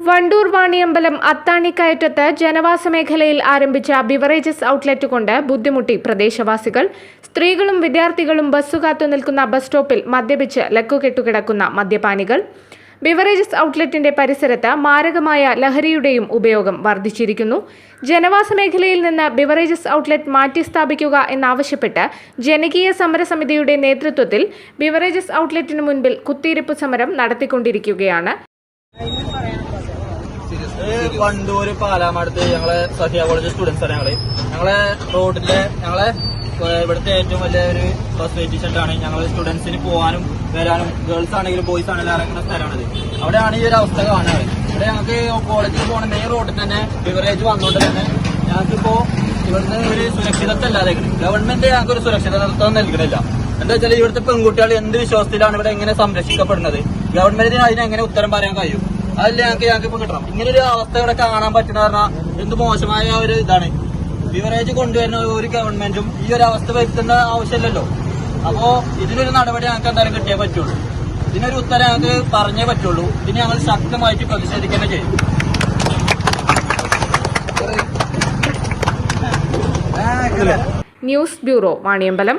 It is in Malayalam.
വണ്ടൂർ വാണിയമ്പലം അത്താണിക്കയറ്റത്ത് ജനവാസ മേഖലയിൽ ആരംഭിച്ച ബിവറേജസ് ഔട്ട്ലെറ്റ് കൊണ്ട് ബുദ്ധിമുട്ടി പ്രദേശവാസികൾ. സ്ത്രീകളും വിദ്യാർത്ഥികളും ബസ്സു കാത്തു നിൽക്കുന്ന ബസ് സ്റ്റോപ്പിൽ മദ്യപിച്ച് ലക്കുകെട്ടുകിടക്കുന്ന മദ്യപാനികൾ. ബിവറേജസ് ഔട്ട്ലെറ്റിന്റെ പരിസരത്ത് മാരകമായ ലഹരിയുടെയും ഉപയോഗം വർദ്ധിച്ചിരിക്കുന്നു. ജനവാസ മേഖലയിൽ നിന്ന് ബിവറേജസ് ഔട്ട്ലെറ്റ് മാറ്റി സ്ഥാപിക്കുക എന്നാവശ്യപ്പെട്ട് ജനകീയ സമരസമിതിയുടെ നേതൃത്വത്തിൽ ബിവറേജസ് ഔട്ട്ലെറ്റിന് മുൻപിൽ കുത്തിയിരിപ്പ് സമരം നടത്തിക്കൊണ്ടിരിക്കുകയാണ്. ഇത് വണ്ടൂര് പാലാമടുത്ത് ഞങ്ങളെ സഫിയ കോളേജ് സ്റ്റുഡൻസ് ആണ് ഞങ്ങൾ. ഞങ്ങളെ റോഡിലെ ഞങ്ങളെ ഇവിടുത്തെ ഏറ്റവും വലിയ ഒരു ബസ് ആണ്. ഞങ്ങൾ സ്റ്റുഡൻസിന് പോകാനും വരാനും ഗേൾസ് ആണെങ്കിലും ബോയ്സ് ആണെങ്കിലും ഇറങ്ങുന്ന സ്ഥലമാണിത്. അവിടെയാണ് ഈ ഒരു അവസ്ഥ കാണുന്നത്. ഇവിടെ ഞങ്ങൾക്ക് കോളേജിൽ പോകണ മെയിൻ റോഡിൽ തന്നെ ബിവറേജ് വന്നുകൊണ്ട് തന്നെ ഞങ്ങൾക്കിപ്പോ ഇവിടുന്ന് ഒരു സുരക്ഷിതത്വമല്ലാതെ ഗവൺമെന്റ് ഞങ്ങൾക്ക് ഒരു സുരക്ഷിതത്വം നൽകുന്നില്ല എന്താ വെച്ചാൽ ഇവിടുത്തെ പെൺകുട്ടികൾ എന്ത് വിശ്വാസത്തിലാണ് ഇവിടെ എങ്ങനെ സംരക്ഷിക്കപ്പെടുന്നത്? ഗവൺമെന്റിന് അതിന് എങ്ങനെ ഉത്തരം പറയാൻ കഴിയും? അതല്ലേ ഞങ്ങൾക്ക് ഞങ്ങൾക്ക് ഇപ്പൊ കിട്ടണം. ഇങ്ങനെ ഒരു അവസ്ഥ ഇവിടെ കാണാൻ പറ്റുന്ന പറഞ്ഞാൽ എന്ത് മോശമായ ഒരു ഇതാണ്. ബിവറേജ് കൊണ്ടുവരുന്ന ഒരു ഗവൺമെന്റും ഈ ഒരു അവസ്ഥ വരുത്തേണ്ട ആവശ്യമില്ലല്ലോ. അപ്പോ ഇതിനൊരു നടപടി ഞങ്ങൾക്ക് എന്തായാലും കിട്ടിയേ പറ്റുള്ളൂ. ഇതിനൊരു ഉത്തരം ഞങ്ങൾക്ക് പറഞ്ഞേ പറ്റുള്ളൂ. ഇതിന് ഞങ്ങൾ ശക്തമായിട്ട് പ്രതിഷേധിക്കേണ്ട ചെയ്യും. News bureau Vaniyambalam.